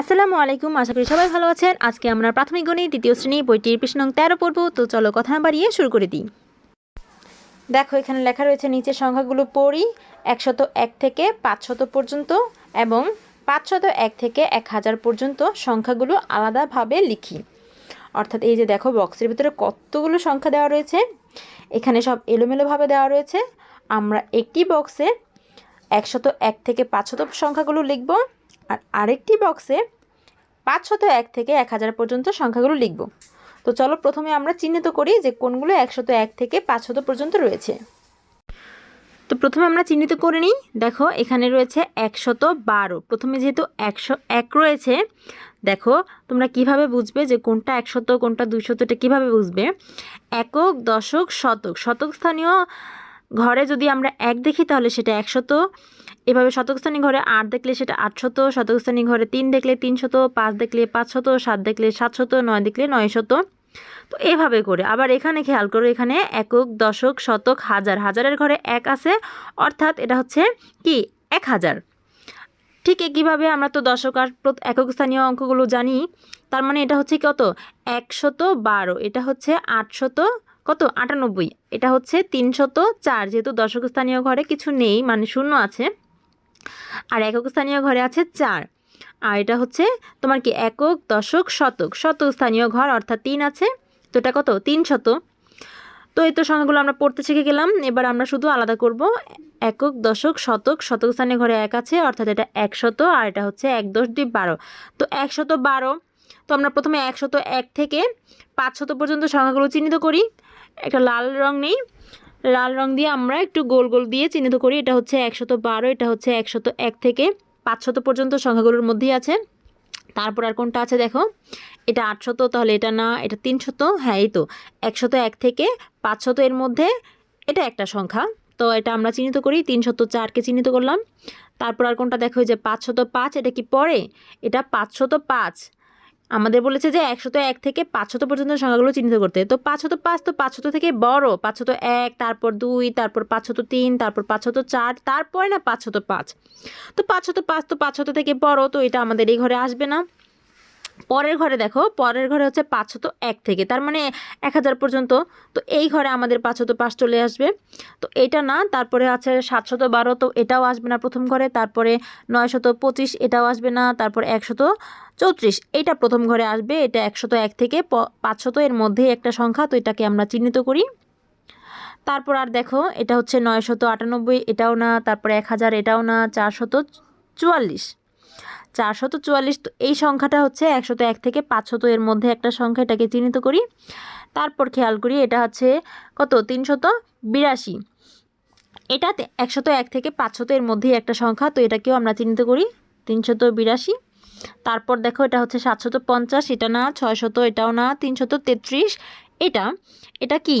আসসালামু আলাইকুম, আশা করি সবাই ভালো আছেন। আজকে আমরা প্রাথমিক গণিত, দ্বিতীয় শ্রেণি, বইটির পৃষ্ঠ তেরো পড়ব, তো চলো কথা না বাড়িয়ে শুরু করে দিই। দেখো, এখানে লেখা রয়েছে, নিচের সংখ্যাগুলো পড়ি, একশত এক থেকে পাঁচশত পর্যন্ত এবং পাঁচশত এক থেকে এক হাজার পর্যন্ত সংখ্যাগুলো আলাদাভাবে লিখি। অর্থাৎ এই যে দেখো, বক্সের ভিতরে কতগুলো সংখ্যা দেওয়া রয়েছে, এখানে সব এলোমেলোভাবে দেওয়া রয়েছে। আমরা একটি বক্সে একশত এক থেকে পাঁচশত সংখ্যাগুলো লিখব। আর আরেকটি বক্সে পাঁচশত এক থেকে এক হাজার পর্যন্ত সংখ্যাগুলো লিখব। তো চলো প্রথমে আমরা চিহ্নিত করি যে কোনগুলো একশত এক থেকে পাঁচশত পর্যন্ত রয়েছে। তো প্রথমে আমরা চিহ্নিত করে নিই। দেখো, এখানে রয়েছে একশত বারো। প্রথমে যেহেতু একশো এক রয়েছে, দেখো তোমরা কীভাবে বুঝবে যে কোনটা একশত কোনটা দুইশতটা কীভাবে বুঝবে? একক, দশক, শতক। শতক স্থানীয় ঘরে যদি আমরা এক দেখি তাহলে সেটা একশত। এভাবে শতকস্থানী ঘরে আট দেখলে সেটা আটশত শতকস্থানী ঘরে তিন দেখলে তিনশত, পাঁচ দেখলে পাঁচশত, সাত দেখলে সাতশত, নয় দেখলে নয়শত। তো এভাবে করে। আবার এখানে খেয়াল করো, এখানে একক, দশক, শতক, হাজার। হাজারের ঘরে এক আছে, অর্থাৎ এটা হচ্ছে কি? এক হাজার। ঠিক একইভাবে আমরা তো দশক আর একক স্থানীয় অঙ্কগুলো জানি, তার মানে এটা হচ্ছে কত? একশত বারো। এটা হচ্ছে আটশত কত? আটানব্বই। এটা হচ্ছে তিনশত চার। যেহেতু দশক স্থানীয় ঘরে কিছু নেই মানে শূন্য আছে। আর একক স্থানীয় ঘরে আছে চার। আর এটা হচ্ছে তোমার কি? একক, দশক, শতক। শতক স্থানীয় ঘর অর্থাৎ তিন আছে। তো এটা কত? তিন শত তো এই তো সংখ্যাগুলো আমরা পড়তে শিখে গেলাম। এবার আমরা শুধু আলাদা করব। একক, দশক, শতক। শতক স্থানীয় ঘরে এক আছে, অর্থাৎ এটা একশত। আর এটা হচ্ছে এক দশ দুই বারো। তো একশত বারো তো আমরা প্রথমে একশত এক থেকে পাঁচশত পর্যন্ত সংখ্যাগুলো চিহ্নিত করি। একটা লাল রং নেই। লাল রং দিয়ে আমরা একটু গোল গোল দিয়ে চিহ্নিত করি। এটা হচ্ছে একশত বারো, এটা হচ্ছে একশত এক থেকে পাঁচশত পর্যন্ত সংখ্যাগুলোর মধ্যেই আছে। তারপর আর কোনটা আছে দেখো? এটা আটশত, তাহলে এটা না, এটা তিনশত হ্যাঁ এই তো। একশত এক থেকে পাঁচশত এর মধ্যে এটা একটা সংখ্যা। তো এটা আমরা চিহ্নিত করি, তিনশত চারকে চিহ্নিত করলাম। তারপর আর কোনটা দেখো? যে পাঁচশত পাঁচ, এটা কি পড়ে? এটা পাঁচশত পাঁচ। আমাদের বলেছে যে একশত এক থেকে পাঁচশত পর্যন্ত সংখ্যাগুলো চিহ্নিত করতে। তো পাঁচশত পাঁচ, তো পাঁচশত থেকে বড়, পাঁচশত এক, তারপর দুই, তারপর পাঁচশত তিন, তারপর পাঁচশত চার, তারপরে না পাঁচশত পাঁচ। তো পাঁচশত পাঁচ, তো পাঁচশত থেকে বড়, তো এটা আমাদের এই ঘরে আসবে না। পরের ঘরে দেখো, পরের ঘরে হচ্ছে পাঁচশত এক থেকে, তার মানে এক হাজার পর্যন্ত। তো এই ঘরে আমাদের পাঁচশত পাঁচ চলে আসবে। তো এটা না, তারপরে আছে সাতশত বারো, তো এটাও আসবে না প্রথম ঘরে, তারপরে নয়শত পঁচিশ, এটাও আসবে না, তারপর একশত চৌত্রিশ। এটা প্রথম ঘরে আসবে, এটা একশত এক থেকে পাঁচশত এর মধ্যেই একটা সংখ্যা, তো এটাকে আমরা চিহ্নিত করি। তারপর আর দেখো, এটা হচ্ছে নয়শত আটানব্বই, এটাও না, তারপরে এক হাজার, এটাও না চারশত চুয়াল্লিশ। চারশত চুয়াল্লিশ তো এই সংখ্যাটা হচ্ছে একশত এক থেকে পাঁচশত এর মধ্যে একটা সংখ্যা এটাকে চিহ্নিত করি। তারপর খেয়াল করি এটা হচ্ছে কত? তিনশত বিরাশি। এটা একশত এক থেকে পাঁচশত এর মধ্যেই একটা সংখ্যা, তো এটাকেও আমরা চিহ্নিত করি তিনশত বিরাশি। তারপর দেখো এটা হচ্ছে সাতশত পঞ্চাশ, এটা না, ছয়শত, এটাও না, তিনশত তেত্রিশ। এটা এটা কি?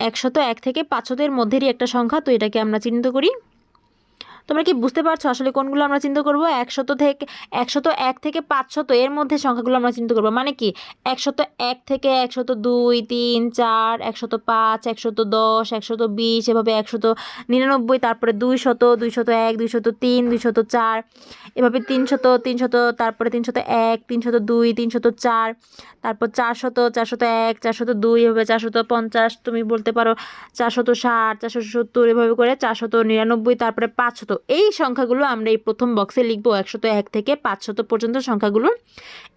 একশত এক থেকে পাঁচশতের মধ্যেরই একটা সংখ্যা, তো এটাকে আমরা চিহ্নিত করি। তোমরা কি বুঝতে পারছ আসলে কোনগুলো আমরা চিন্তা করব? একশত থেকে, একশত এক থেকে পাঁচশত এর মধ্যে সংখ্যাগুলো আমরা চিন্তা করব। মানে কি? একশত এক থেকে একশত দুই, তিন, চার, একশত পাঁচ, একশত দশ, একশত বিশ, এভাবে একশত নিরানব্বই, তারপরে দুইশত দুইশত এক, দুইশত তিন, দুইশত চার, এভাবে তিনশত তিনশত, তারপরে তিনশত এক, তিনশত দুই, তিনশত চার, তারপর চারশত চারশত এক, চারশত দুই, এভাবে চারশত পঞ্চাশ, তুমি বলতে পারো চারশত ষাট চারশো সত্তর, এভাবে করে চারশত নিরানব্বই, তারপরে পাঁচশত। এই সংখ্যাগুলো আমরা এই প্রথম বক্সে লিখব একশত এক থেকে পাঁচশত পর্যন্ত সংখ্যাগুলো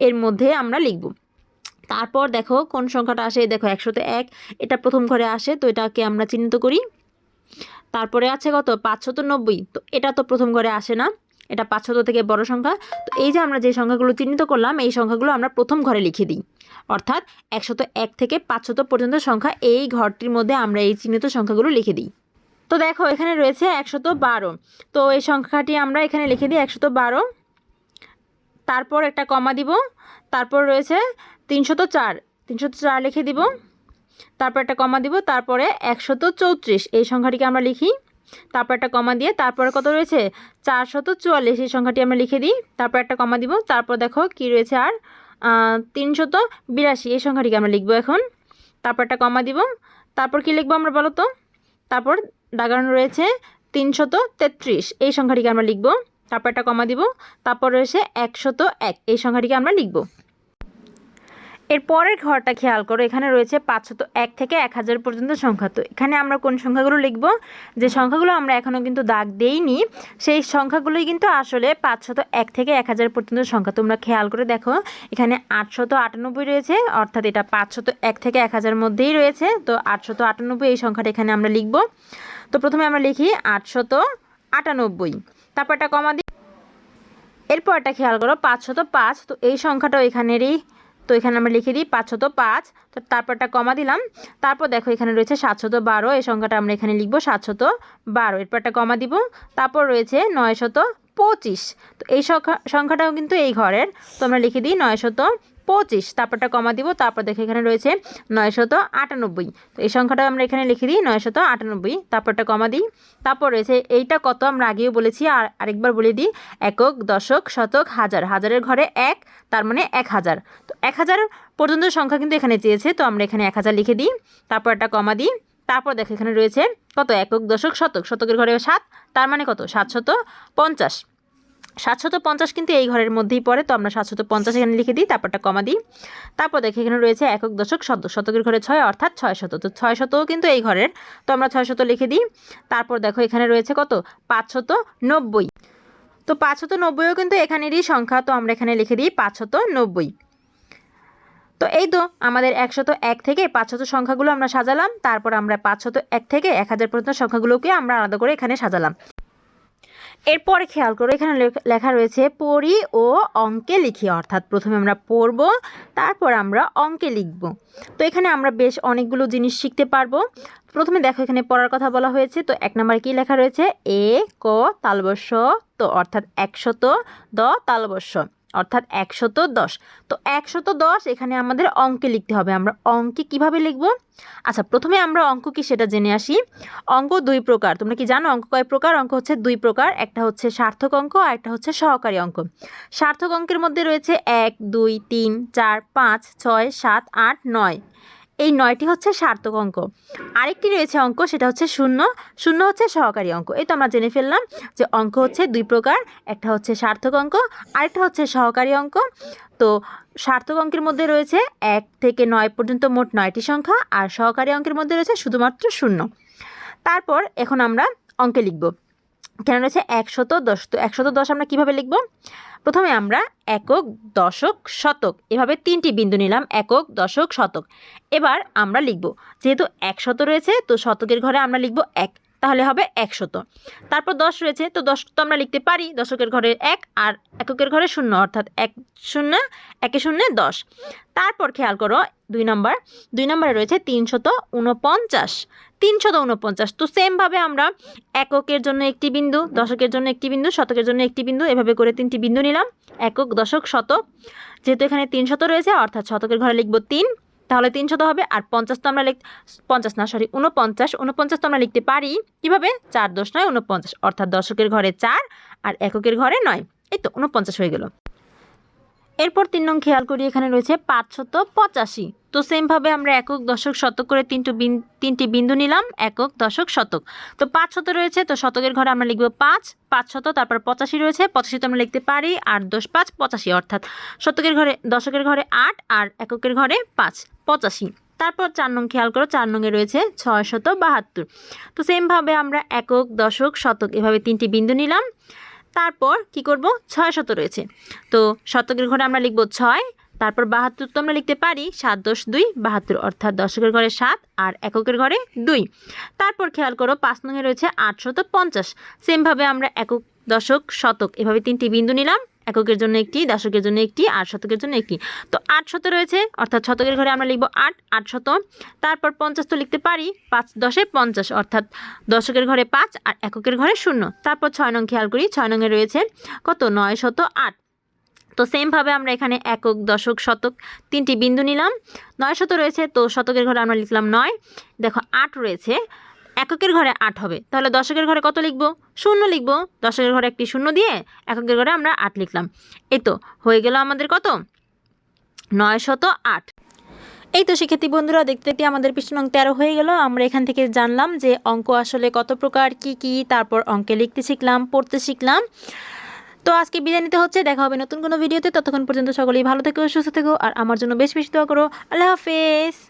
এর মধ্যে আমরা লিখব। তারপর দেখো কোন সংখ্যাটা আসে? দেখো একশত এক, এটা প্রথম ঘরে আসে, তো এটাকে আমরা চিহ্নিত করি। তারপরে আছে কত? পাঁচশত নব্বই, তো এটা তো প্রথম ঘরে আসে না। এটা পাঁচশত থেকে বড় সংখ্যা। তো এই যে আমরা যে সংখ্যাগুলো চিহ্নিত করলাম, এই সংখ্যাগুলো আমরা প্রথম ঘরে লিখে দিই। অর্থাৎ একশত এক থেকে পাঁচশত পর্যন্ত সংখ্যা এই ঘরটির মধ্যে আমরা এই চিহ্নিত সংখ্যাগুলো লিখে দিই। তো দেখো, এখানে রয়েছে একশত বারো। তো এই সংখ্যাটি আমরা এখানে লিখে দিই, একশত বারো। তারপর একটা কমা দিব, তারপর রয়েছে তিনশত চার। তিনশত চার লিখে দিব, তারপর একটা কমা দিব, তারপরে একশত চৌত্রিশ। এই সংখ্যাটিকে আমরা লিখি, তারপর একটা কমা দিয়ে, তারপরে কত রয়েছে? চারশত চুয়াল্লিশ। এই সংখ্যাটি আমরা লিখে দিই, তারপর একটা কমা দিব, তারপর দেখো কি রয়েছে আর তিনশত বিরাশি। এই সংখ্যাটিকে আমরা লিখব এখন, তারপর একটা কমা দিব, তারপর কি লিখব আমরা বলো তো? তারপর দাগানো রয়েছে তিনশত তেত্রিশ। এই সংখ্যাটিকে আমরা লিখব, তারপর একটা কমা দিব, তারপর রয়েছে একশত এক। এই সংখ্যাটিকে আমরা লিখব। এর পরের ঘরটা খেয়াল করো, এখানে রয়েছে পাঁচশত এক থেকে এক হাজার পর্যন্ত সংখ্যা। তো এখানে আমরা কোন সংখ্যাগুলো লিখব? যে সংখ্যাগুলো আমরা এখনও কিন্তু দাগ দেইনি, সেই সংখ্যাগুলোই কিন্তু আসলে পাঁচশত এক থেকে এক হাজার পর্যন্ত সংখ্যা। তোমরা খেয়াল করে দেখো, এখানে আটশত আটানব্বই রয়েছে, অর্থাৎ এটা পাঁচশত এক থেকে এক হাজার মধ্যেই রয়েছে। তো আটশত আটানব্বই এই সংখ্যাটা এখানে আমরা লিখব। তো প্রথমে আমরা লিখি আটশত আটানব্বই। তারপর একটা কমা দিই এরপর একটা খেয়াল করো, পাঁচশত পাঁচ। তো এই সংখ্যাটাও এখানেরই। তো এখানে আমরা লিখে দিই পাঁচশত পাঁচ। তো তারপরটা কমা দিলাম। তারপর দেখো এখানে রয়েছে সাতশত বারো। এই সংখ্যাটা আমরা এখানে লিখব সাতশত বারো। এরপর একটা কমা দিব। তারপর রয়েছে নয়শত পঁচিশ। তো এই সংখ্যা সংখ্যাটাও কিন্তু এই ঘরের। তো আমরা লিখে দিই নয়শত পঁচিশ, তারপরটা কমা দিব, তারপর দেখো এখানে রয়েছে নয়শত আটানব্বই। তো এই সংখ্যাটা আমরা এখানে লিখে দিই, নয়শত আটানব্বই, তারপরটা কমা দিই। তারপর রয়েছে এইটা কত আমরা আগেও বলেছি, আর আরেকবার বলে দিই, একক, দশক, শতক, হাজার। হাজারের ঘরে এক, তার মানে এক হাজার। তো এক হাজার পর্যন্ত সংখ্যা কিন্তু এখানে চেয়েছে, তো আমরা এখানে এক হাজার লিখে দিই তারপর একটা কমা দিই। তারপর দেখো এখানে রয়েছে কত? একক, দশক, শতক। শতকের ঘরে সাত, তার মানে কত? সাতশত পঞ্চাশ। সাতশত পঞ্চাশ কিন্তু এই ঘরের মধ্যেই পড়ে, তো আমরা সাতশত পঞ্চাশ এখানে লিখে দিই, তারপরটা কমা দিই। তারপর দেখে এখানে রয়েছে একক দশক, শত, শতকের ঘরে ছয়, অর্থাৎ ছয় শত। তো ছয় শতও কিন্তু এই ঘরের, তো আমরা ছয় শত লিখে দিই। তারপর দেখো এখানে রয়েছে কত? পাঁচশত নব্বই। তো পাঁচশত নব্বইও কিন্তু এখানেরই সংখ্যা, তো আমরা এখানে লিখে দিই পাঁচশত নব্বই। তো এই তো আমাদের একশত এক থেকে পাঁচশত সংখ্যাগুলো আমরা সাজালাম, তারপর আমরা পাঁচশত এক থেকে এক হাজার পর্যন্ত সংখ্যাগুলোকে আমরা আলাদা করে এখানে সাজালাম। এরপরে খেয়াল করো, এখানে লেখা রয়েছে পড়ি ও অঙ্কে লিখি, অর্থাৎ প্রথমে আমরা পড়ব, তারপর আমরা অঙ্কে লিখব। তো এখানে আমরা বেশ অনেকগুলো জিনিস শিখতে পারব। প্রথমে দেখো, এখানে পড়ার কথা বলা হয়েছে, তো এক নম্বরে কি লেখা রয়েছে? এ, ক তালবস্য তো, অর্থাৎ একশত দ তালবস্য অর্থাৎ একশত দশ তো একশত দশ এখানে আমাদের অঙ্কে লিখতে হবে। আমরা অঙ্কে কীভাবে লিখব? আচ্ছা প্রথমে আমরা অঙ্ক কি সেটা জেনে আসি। অঙ্ক দুই প্রকার। তোমরা কি জানো অঙ্ক কয় প্রকার? অঙ্ক হচ্ছে দুই প্রকার। একটা হচ্ছে সার্থক অঙ্ক আর একটা হচ্ছে সহকারী অঙ্ক। সার্থক অঙ্কের মধ্যে রয়েছে এক, দুই, তিন, চার, পাঁচ, ছয়, সাত, আট, নয়। এই নয়টি হচ্ছে সার্থক অঙ্ক। আরেকটি রয়েছে অঙ্ক, সেটা হচ্ছে শূন্য। শূন্য হচ্ছে সহকারী অঙ্ক। এই তো আমরা জেনে ফেললাম যে অঙ্ক হচ্ছে দুই প্রকার, একটা হচ্ছে সার্থক অঙ্ক, আরেকটা হচ্ছে সহকারী অঙ্ক। তো সার্থক অঙ্কের মধ্যে রয়েছে এক থেকে নয় পর্যন্ত মোট নয়টি সংখ্যা, আর সহকারী অঙ্কের মধ্যে রয়েছে শুধুমাত্র শূন্য। তারপর এখন আমরা অঙ্কে লিখব। কেন রয়েছে একশত দশ? তো একশত দশ আমরা কীভাবে লিখব? প্রথমে আমরা একক, দশক, শতক, এভাবে তিনটি বিন্দু নিলাম, একক, দশক, শতক। এবার আমরা লিখব, যেহেতু একশত রয়েছে, তো শতকের ঘরে আমরা লিখব এক। তাহলে হবে একশত। তারপর দশ রয়েছে, তো দশ তো আমরা লিখতে পারি দশকের ঘরে এক আর এককের ঘরে শূন্য, অর্থাৎ এক শূন্য, একে শূন্য, দশ। তারপর খেয়াল করো, দুই নম্বর, দুই নম্বরে রয়েছে তিনশত উনপঞ্চাশ তিনশত উনপঞ্চাশ তো সেমভাবে আমরা এককের জন্য একটি বিন্দু, দশকের জন্য একটি বিন্দু, শতকের জন্য একটি বিন্দু, এভাবে করে তিনটি বিন্দু নিলাম, একক, দশক শতক যেহেতু এখানে তিনশত রয়েছে, অর্থাৎ শতকের ঘরে লিখব তিন। তাহলে তিনশত হবে আর পঞ্চাশ তো আমরা লিখ পঞ্চাশ না সরি উনপঞ্চাশ উনপঞ্চাশ তো আমরা লিখতে পারি কীভাবে? চার দশ নয় উনপঞ্চাশ অর্থাৎ দশকের ঘরে চার আর এককের ঘরে নয়। এই তো উনপঞ্চাশ হয়ে গেল। এরপর তিন নং খেয়াল করি, এখানে রয়েছে পাঁচশত পঁচাশি। তো সেমভাবে আমরা একক দশক শতক করে তিনটু বিন, তিনটি বিন্দু নিলাম, একক দশক শতক। তো পাঁচ শত রয়েছে, তো শতকের ঘরে আমরা লিখব পাঁচ পাঁচ শত তারপর পঁচাশি রয়েছে পঁচাশি তো আমরা লিখতে পারি আর দশ পাঁচ, পঁচাশি অর্থাৎ শতকের ঘরে, দশকের ঘরে আট আর এককের ঘরে পাঁচ, পঁচাশি। তারপর চার নং খেয়াল করো, চার নংয়ে রয়েছে ছয় শত বাহাত্তর। তো সেমভাবে আমরা একক দশক শতক, এভাবে তিনটি বিন্দু নিলাম। তারপর কি করব? ছয় শত রয়েছে। তো শতকের ঘরে আমরা লিখব ছয়, তারপর বাহাত্তর তো আমরা লিখতে পারি, সাত দশ দুই, বাহাত্তর অর্থাৎ দশকের ঘরে সাত আর এককের ঘরে দুই। তারপর খেয়াল করো, পাঁচ নঙে রয়েছে আটশত পঞ্চাশ। সেমভাবে আমরা একক, দশক, শতক, এভাবে তিনটি বিন্দু নিলাম। এককের জন্য একটি, দশকের জন্য একটি, আট শতকের জন্য একটি। তো আট শত রয়েছে, অর্থাৎ শতকের ঘরে আমরা লিখব আট আট শত। তারপর পঞ্চাশ তো লিখতে পারি, পাঁচ দশে পঞ্চাশ, অর্থাৎ দশকের ঘরে পাঁচ আর এককের ঘরে শূন্য। তারপর ছয় নং খেয়াল করি, ছয় নংয়ে রয়েছে কত? নয় শত আট। তো সেমভাবে আমরা এখানে একক, দশক, শতক তিনটি বিন্দু নিলাম। নয় শত রয়েছে, তো শতকের ঘরে আমরা লিখলাম নয়। দেখো, আট রয়েছে। এককের ঘরে আট হবে। তাহলে দশকের ঘরে কত লিখব? শূন্য লিখব। দশকের ঘরে একটি শূন্য দিয়ে এককের ঘরে আমরা আট লিখলাম। এই তো, হয়ে গেল আমাদের কত? নয় শত আট। এই তো শিক্ষার্থী বন্ধুরা, দেখতে দেখতে আমাদের পৃষ্ঠ নং তেরো হয়ে গেল। আমরা এখান থেকে জানলাম যে অঙ্ক আসলে কত প্রকার, কি কি, তারপর অঙ্কে লিখতে শিখলাম, পড়তে শিখলাম। তো আজকে বিদায় নিতে হচ্ছে। দেখা হবে নতুন কোনো ভিডিওতে। ততক্ষণ পর্যন্ত সকলেই ভালো থেকো, সুস্থ থেকো, আর আমার জন্য বেশ বেশি দোয়া করো। আল্লাহ হাফেজ।